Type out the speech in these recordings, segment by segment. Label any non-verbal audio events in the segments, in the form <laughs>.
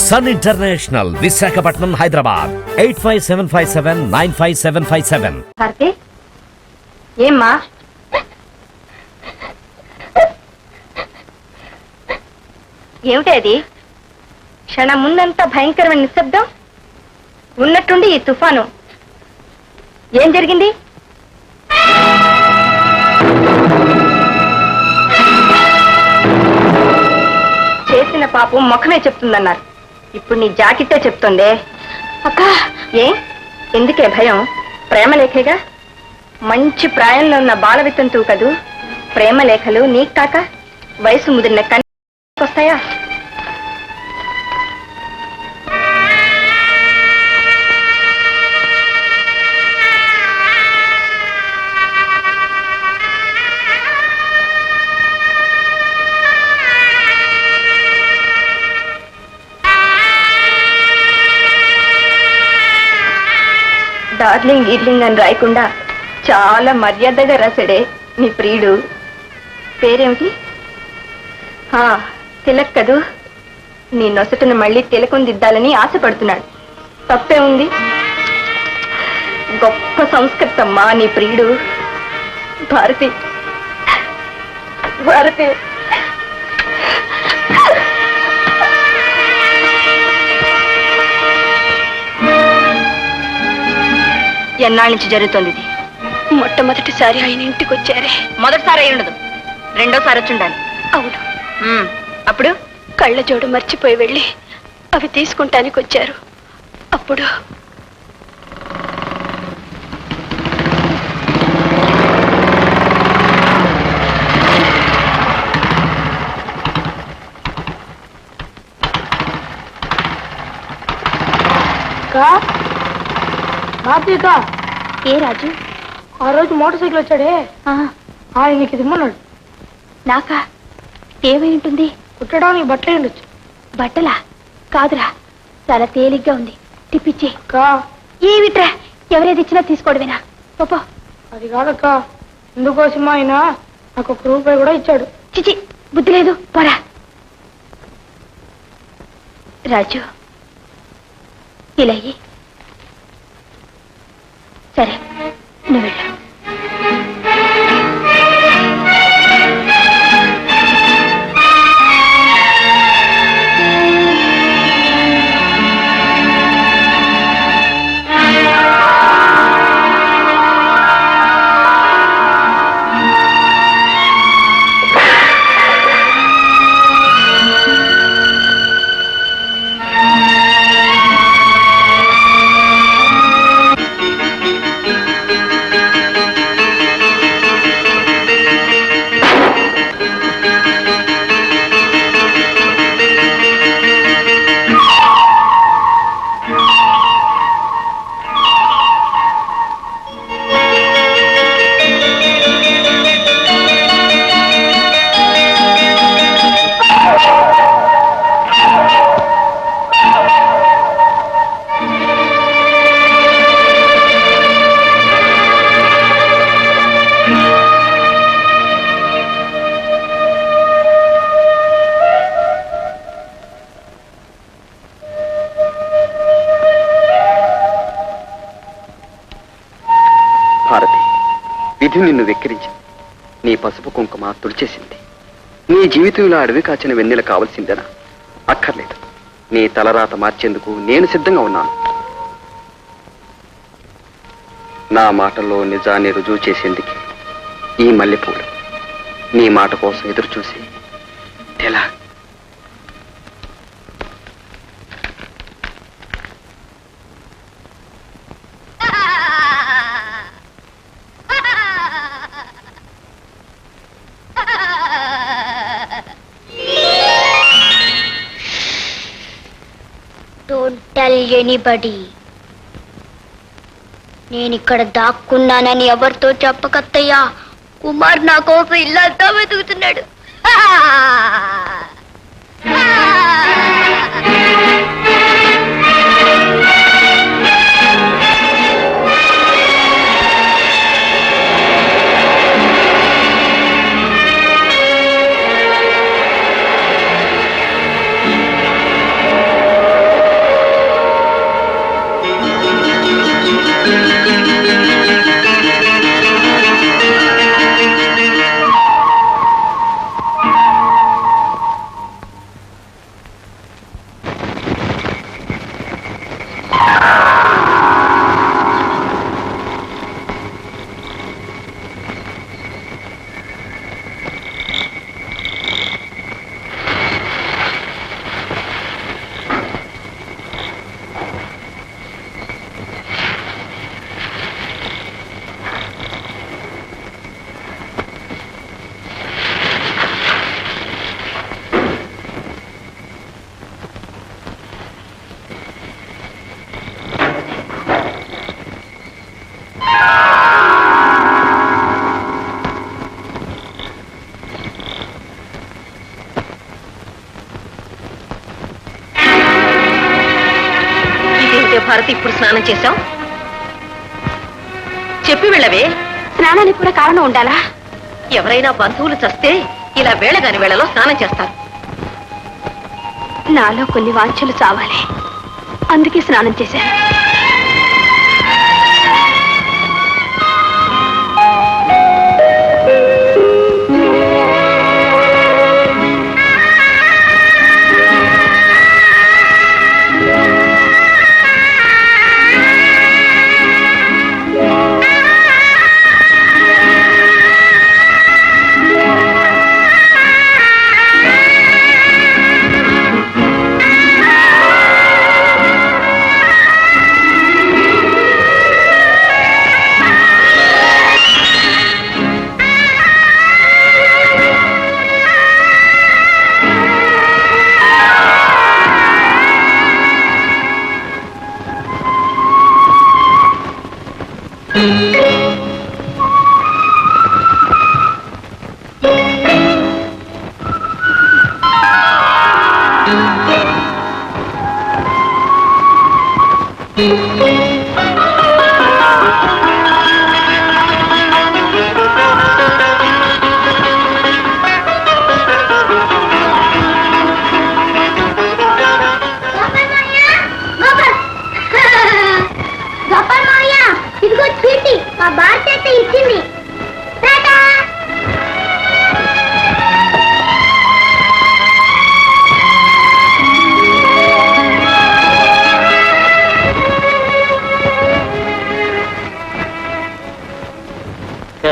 Sun international Visakhapatnam Hyderabad eight five seven five seven nine five seven five seven Bharati ఏమ్మా? ఏమిటి అది? క్షణం ముందంతా భయంకరమైన నిశ్శబ్దం? ఉన్నట్టుండి ఈ తుఫాను. ఏం జరిగింది? చేసిన పాపం ముఖమే చెప్తుందన్నారు. ఇప్పుడు నీ జాకెట్టే చెప్తుందే. అక్క. ఏ? ఎందుకే భయం? ప్రేమ లేఖేగా? మంచి ప్రాయంలో ఉన్న బాల వితంతువు కదూ? ప్రేమ లేఖలు నీకు కాక? వయసు ముదిరిన కన్ వస్తాయా? డార్లింగ్ ఈడ్లింగ్ అని రాయకుండా చాలా మర్యాదగా రాశాడే నీ ప్రియుడు. పేరేమిటి? తిలక్ కదూ. నీ నొసటను మళ్ళీ తిలకం దిద్దాలని ఆశపడుతున్నాడు. తప్పే ఉంది. గొప్ప సంస్కృతమ్మా నీ ప్రియుడు. భారతి. భారతి. ఎన్నాళ్ళ నుంచి జరుగుతోంది ఇది? మొట్టమొదటిసారి ఆయన ఇంటికి వచ్చారే. మొదటిసారి అయి ఉండదు. రెండోసారి వచ్చి ఉండాలి. అవును. ఉమ్, అప్పుడు? కళ్ళ జోడు మర్చిపోయి వెళ్ళి అవి తీసుకుంటానికి వచ్చారు. అప్పుడు బాధ్యత ఏ రాజు? ఆ రోజు మోటార్ సైకిల్ వచ్చాడే. ఆయన నీకు ఇది ఇమ్మన్నాడు. నాకా? ఏమై ఉంటుంది? కుట్టడానికి బట్టలే ఉండొచ్చు. బట్టలా? కాదురా. చాలా తేలిగ్గా ఉంది. తిప్పిచ్చి. అక్క. ఏమిట్రా? ఎవరేది ఇచ్చినా తీసుకోవడమేనా? పోపో అది కాదక్క. ఎందుకోసం ఆయన నాకు ఒక రూపాయి కూడా ఇచ్చాడు. చిచి బుద్ధి లేదు. పోరా. రాజు. ఇలా. సరే నువ్వు వెళ్ళా. విధి నిన్ను వెక్కిరించింది. నీ పసుపు కుంకుమ తుడిచేసింది. నీ జీవితంలో అడవి కాచిన వెన్నెల కావలసిందేనా? అక్కర్లేదు. నీ తలరాత మార్చేందుకు నేను సిద్ధంగా ఉన్నాను. నా మాటల్లో నిజాన్ని రుజువు చేసేందుకు ఈ మల్లెపూలు నీ మాట కోసం ఎదురు చూసి ఎలా టెల్ ఎనీబడి నేను ఇక్కడ దాక్కున్నానని ఎవరితో చెప్పకత్తయ్యా? కుమార్ నా కోసం ఇల్లంతా వెతుకుతున్నాడు. <laughs> భారతి ఇప్పుడు స్నానం చేశావు? చెప్పి వెళ్ళవే. స్నానానికి కూడా కారణం ఉండాలా? ఎవరైనా బంధువులు చస్తే ఇలా వేళగాని వేళలో స్నానం చేస్తారు. నాలో కొన్ని వాంఛలు చావాలి. అందుకే స్నానం చేశాను.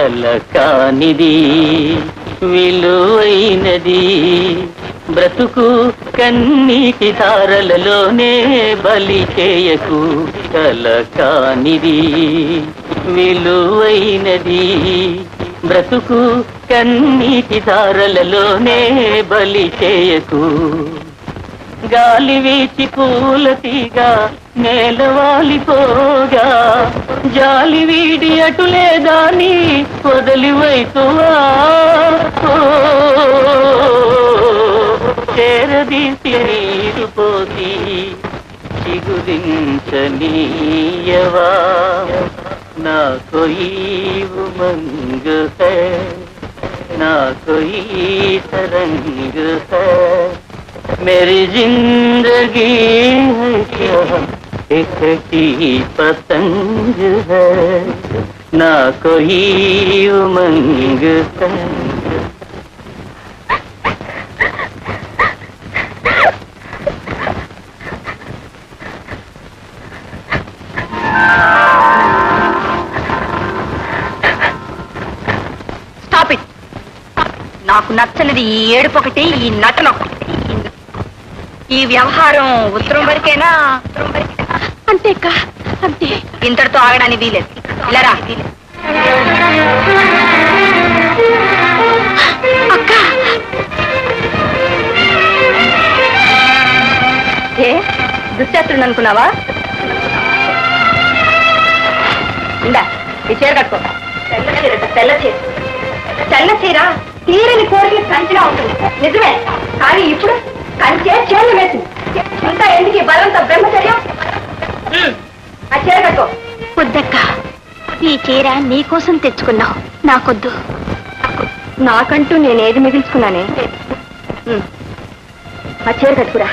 కలకానిది విలువైనది. బ్రతుకు కన్నీటి తారలలోనే బలి చేయకు కలకానిది విలువైనది. బ్రతుకు కన్నీటి తారలలోనే బలి చేయకు. గాలి వీచి పూల తీగ నేలవాలిపోగా జాలి వీడి అటులే దాని వదిలి వైతువా చేరదీసి నీరు పోసి చిగురించనీయవా నా కొయి ఉమంగ హై నా కొయి तरंग है मेरी जिंदगी है क्या एक की पतंग है ना कोई उमंग है స్టాప్ ఇట్ నాకు నచ్చనిది ఈ ఏడుపు ఒకటి ఈ నటన ఒకటి ఈ వ్యవహారం ఉత్తరం వరకేనా అంతే అక్క అంతే. ఇంతటితో ఆగడానికి వీలేదు. ఇలారా అక్క. ఏ దుశ్శాస్త్రుడు అనుకున్నావా? ఇందా ఈ చీర కట్టుకో. తెల్ల చీర తెల్ల చీర. తెల్ల చీర తీరని కోరిక కంచిలా ఉంటుంది. నిజమే. కానీ ఇప్పుడు కంచే చేలు వేసింది. ఇంకా ఎందుకు బలంత బ్రహ్మచర్యం? ఆ చీర కట్టుకో. వద్దక్క ఈ చీర నీకోసం తెచ్చుకున్నావు నాకొద్దు. నాకంటూ నేనేది మిగిల్చుకున్నానే? ఆ చీర కట్టుకురా.